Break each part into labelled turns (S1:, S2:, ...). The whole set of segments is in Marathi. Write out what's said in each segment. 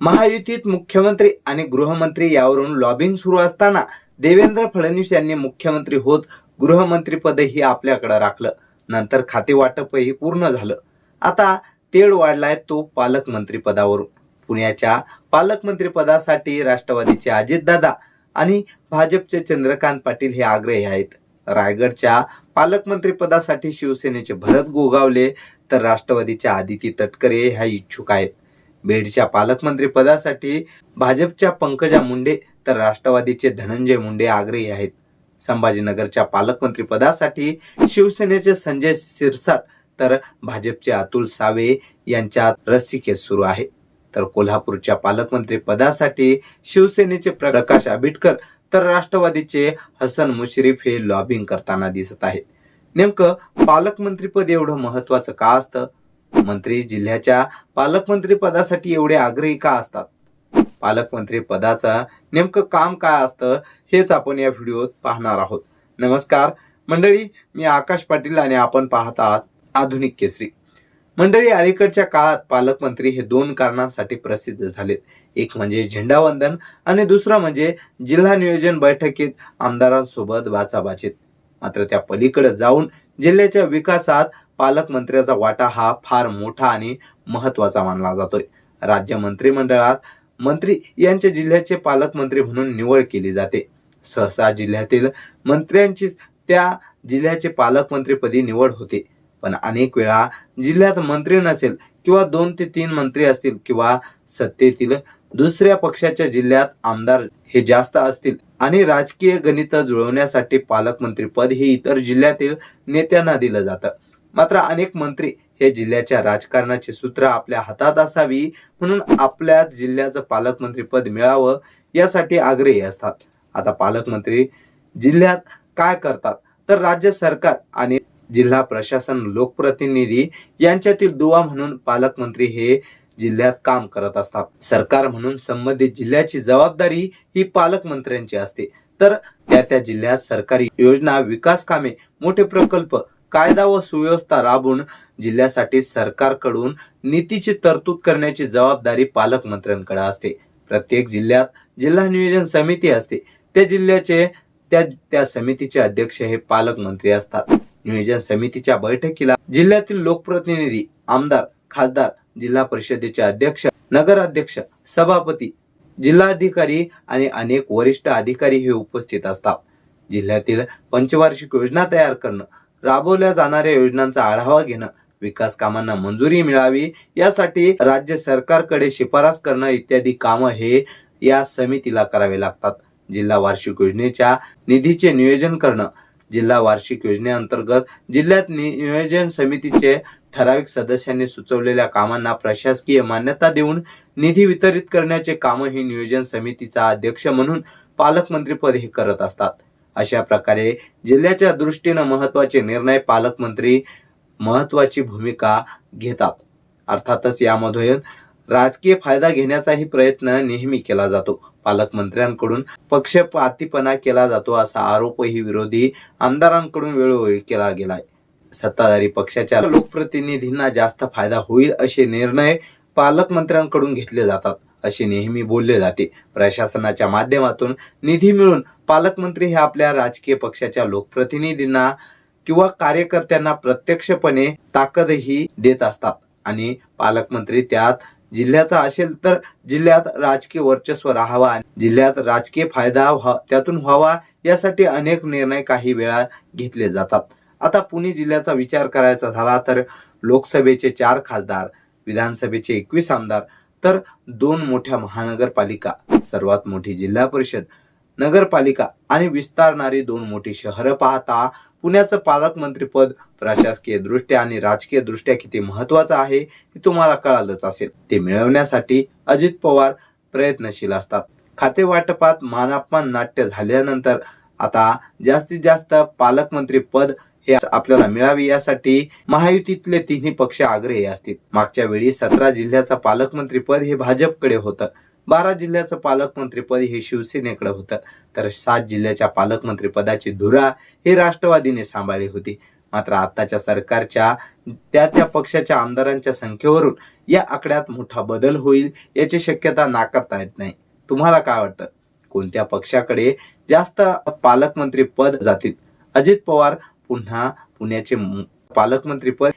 S1: महायुतीत मुख्यमंत्री आणि गृहमंत्री यावरून लॉबिंग सुरू असताना देवेंद्र फडणवीस यांनी मुख्यमंत्री होत गृहमंत्रीपदही आपल्याकडे राखलं. नंतर खाते वाटपही पूर्ण झालं. आता तेढ वाढलाय तो पालकमंत्रीपदावरून. पुण्याच्या पालकमंत्रीपदासाठी राष्ट्रवादीचे अजितदादा आणि भाजपचे चंद्रकांत पाटील हे आग्रही आहेत. रायगडच्या पालकमंत्रीपदासाठी शिवसेनेचे भरत गोगावले तर राष्ट्रवादीच्या आदिती तटकरे ह्या इच्छुक आहेत. बीडच्या पालकमंत्री पदासाठी भाजपच्या पंकजा मुंडे तर राष्ट्रवादीचे धनंजय मुंडे आग्रही आहेत. संभाजीनगरच्या पालकमंत्री पदासाठी शिवसेनेचे संजय सिरसाट तर भाजपचे अतुल सावे यांच्यात रस्सीखेच सुरू आहे. तर कोल्हापूरच्या पालकमंत्री पदासाठी शिवसेनेचे प्रकाश आंबेडकर तर राष्ट्रवादीचे हसन मुश्रीफ हे लॉबिंग करताना दिसत आहेत. नेमकं पालकमंत्रीपद एवढं महत्वाचं का असतं? मंत्री जिल्ह्याच्या पालकमंत्री पदासाठी एवढे आग्रही का असतात? पालकमंत्री पदाचं नेमकं काम काय असतं हेच आपण या व्हिडिओत पाहणार आहोत. नमस्कार मंडळी मी आकाश पाटील आणि आपण पाहत आहात आधुनिक केसरी. मंडळी अलीकडच्या काळात पालकमंत्री हे दोन कारणांसाठी प्रसिद्ध झालेत. एक म्हणजे झेंडावंदन आणि दुसरं म्हणजे जिल्हा नियोजन बैठकीत आमदारांसोबत बाचाबाचीत मात्र त्या पलीकडे जाऊन जिल्ह्याच्या विकासात पालकमंत्र्याचा वाटा हा फार मोठा आणि महत्त्वाचा मानला जातोय. राज्य मंत्रिमंडळात मंत्री यांच्या जिल्ह्याचे पालकमंत्री म्हणून निवड केली जाते. सहसा जिल्ह्यातील मंत्र्यांचीच त्या जिल्ह्याचे पालकमंत्रीपदी निवड होते. पण अनेक वेळा जिल्ह्यात मंत्री नसेल किंवा दोन ते तीन मंत्री असतील किंवा सत्तेतील दुसऱ्या पक्षाच्या जिल्ह्यात आमदार हे जास्त असतील आणि राजकीय गणित जुळवण्यासाठी पालकमंत्री पद हे इतर जिल्ह्यातील नेत्यांना दिलं जातं. मात्र अनेक मंत्री हे जिल्ह्याच्या राजकारणाची सूत्र आपल्या हातात असावी म्हणून आपल्या जिल्ह्याचं पालकमंत्री पद मिळावं यासाठी आग्रही असतात. आता पालकमंत्री जिल्ह्यात काय करतात? तर राज्य सरकार आणि जिल्हा प्रशासन लोकप्रतिनिधी यांच्यातील दुवा म्हणून पालकमंत्री हे जिल्ह्यात काम करत असतात. सरकार म्हणून संबंधित जिल्ह्याची जबाबदारी ही पालकमंत्र्यांची असते. तर त्या त्या जिल्ह्यात सरकारी योजना विकास कामे मोठे प्रकल्प कायदा व सुव्यवस्था राबवून जिल्ह्यासाठी सरकारकडून नीतीची तरतूद करण्याची जबाबदारी पालकमंत्र्यांकडे असते. प्रत्येक जिल्ह्यात जिल्हा नियोजन समिती असते. त्या जिल्ह्याचे त्या त्या समितीचे अध्यक्ष हे पालकमंत्री असतात. नियोजन समितीच्या बैठकीला जिल्ह्यातील लोकप्रतिनिधी आमदार खासदार जिल्हा परिषदेचे अध्यक्ष नगराध्यक्ष सभापती जिल्हाधिकारी आणि अनेक वरिष्ठ अधिकारी हे उपस्थित असतात. जिल्ह्यातील पंचवार्षिक योजना तयार करणं राबवल्या जाणाऱ्या योजनांचा आढावा घेणं विकास कामांना मंजुरी मिळावी यासाठी राज्य सरकारकडे शिफारस करणं इत्यादी कामं हे या समितीला करावे लागतात. जिल्हा वार्षिक योजनेच्या निधीचे नियोजन करणं जिल्हा वार्षिक योजनेअंतर्गत जिल्ह्यात नि- नियोजन समितीचे ठराविक सदस्यांनी सुचवलेल्या कामांना प्रशासकीय मान्यता देऊन निधी वितरित करण्याचे काम ही नियोजन समितीचा अध्यक्ष म्हणून पालकमंत्रीपद हे करत असतात. अशा प्रकारे जिल्ह्याच्या दृष्टीनं महत्त्वाचे निर्णय पालकमंत्री महत्वाची भूमिका घेतात. अर्थातच यामधून राजकीय फायदा घेण्याचाही प्रयत्न नेहमी केला जातो. पालकमंत्र्यांकडून पक्षपातीपणा केला जातो असा आरोपही विरोधी आमदारांकडून वेळोवेळी केला गेलाय. सत्ताधारी पक्षाच्या लोकप्रतिनिधींना जास्त फायदा होईल असे निर्णय पालकमंत्र्यांकडून घेतले जातात. असे नेहमी बोलले जाते. प्रशासनाच्या माध्यमातून निधी मिळून पालकमंत्री हे आपल्या राजकीय पक्षाच्या लोकप्रतिनिधींना किंवा कार्यकर्त्यांना प्रत्यक्षपणे ताकदही देत असतात. आणि पालकमंत्री त्यात जिल्ह्याचा असेल तर जिल्ह्यात राजकीय वर्चस्व राहावा आणि जिल्ह्यात राजकीय फायदा व्हा- त्यातून व्हावा यासाठी अनेक निर्णय काही वेळा घेतले जातात. आता पुणे जिल्ह्याचा विचार करायचा झाला तर लोकसभेचे चार खासदार विधानसभेचे एकवीस आमदार तर दोन मोठ्या महानगरपालिका सर्वात मोठी जिल्हा परिषद नगरपालिका आणि विस्तारणारी दोन मोठी शहरं पाहता पुण्याचं पालकमंत्रीपद प्रशासकीय दृष्ट्या आणि राजकीय दृष्ट्या किती महत्वाचं आहे हे तुम्हाला कळालंच असेल. ते मिळवण्यासाठी अजित पवार प्रयत्नशील असतात. खाते वाटपात मानापमान नाट्य झाल्यानंतर आता जास्तीत जास्त पालकमंत्री पद हे आपल्याला मिळावी यासाठी महायुतीतले तिन्ही पक्ष आग्रही असतील. मागच्या वेळी सतरा जिल्ह्याचा पालकमंत्री पद हे भाजपकडे होतं. बारा जिल्ह्याचं पालकमंत्री पद हे शिवसेनेकडे होतं. तर सात जिल्ह्याच्या पालकमंत्री पदाची धुरा ही राष्ट्रवादीने सांभाळली होती. मात्र आताच्या सरकारच्या त्या त्या पक्षाच्या आमदारांच्या संख्येवरून या आकड्यात मोठा बदल होईल याची शक्यता नाकारता येत नाही. तुम्हाला काय वाटतं? कोणत्या पक्षाकडे जास्त पालकमंत्री पद जातील? अजित पवार पुन्हा पुण्याचे पालकमंत्रीपद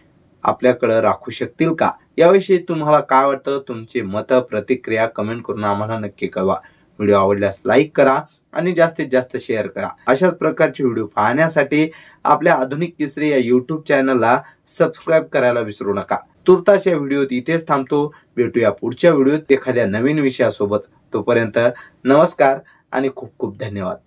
S1: आपल्याकडं आपल्याकडे राखू शकतील का? याविषयी तुम्हाला काय वाटतं? तुमचे मत प्रतिक्रिया कमेंट करून आम्हाला नक्की कळवा. व्हिडिओ आवडल्यास लाईक करा आणि जास्तीत जास्त शेअर करा. अशाच प्रकारचे व्हिडिओ पाहण्यासाठी आपल्या आधुनिक तिसरी या युट्यूब चॅनलला सबस्क्राईब करायला विसरू नका. तुर्तास या व्हिडिओत इथेच थांबतो. भेटूया पुढच्या व्हिडिओत एखाद्या नवीन विषयासोबत. तोपर्यंत नमस्कार आणि खूप खूप धन्यवाद.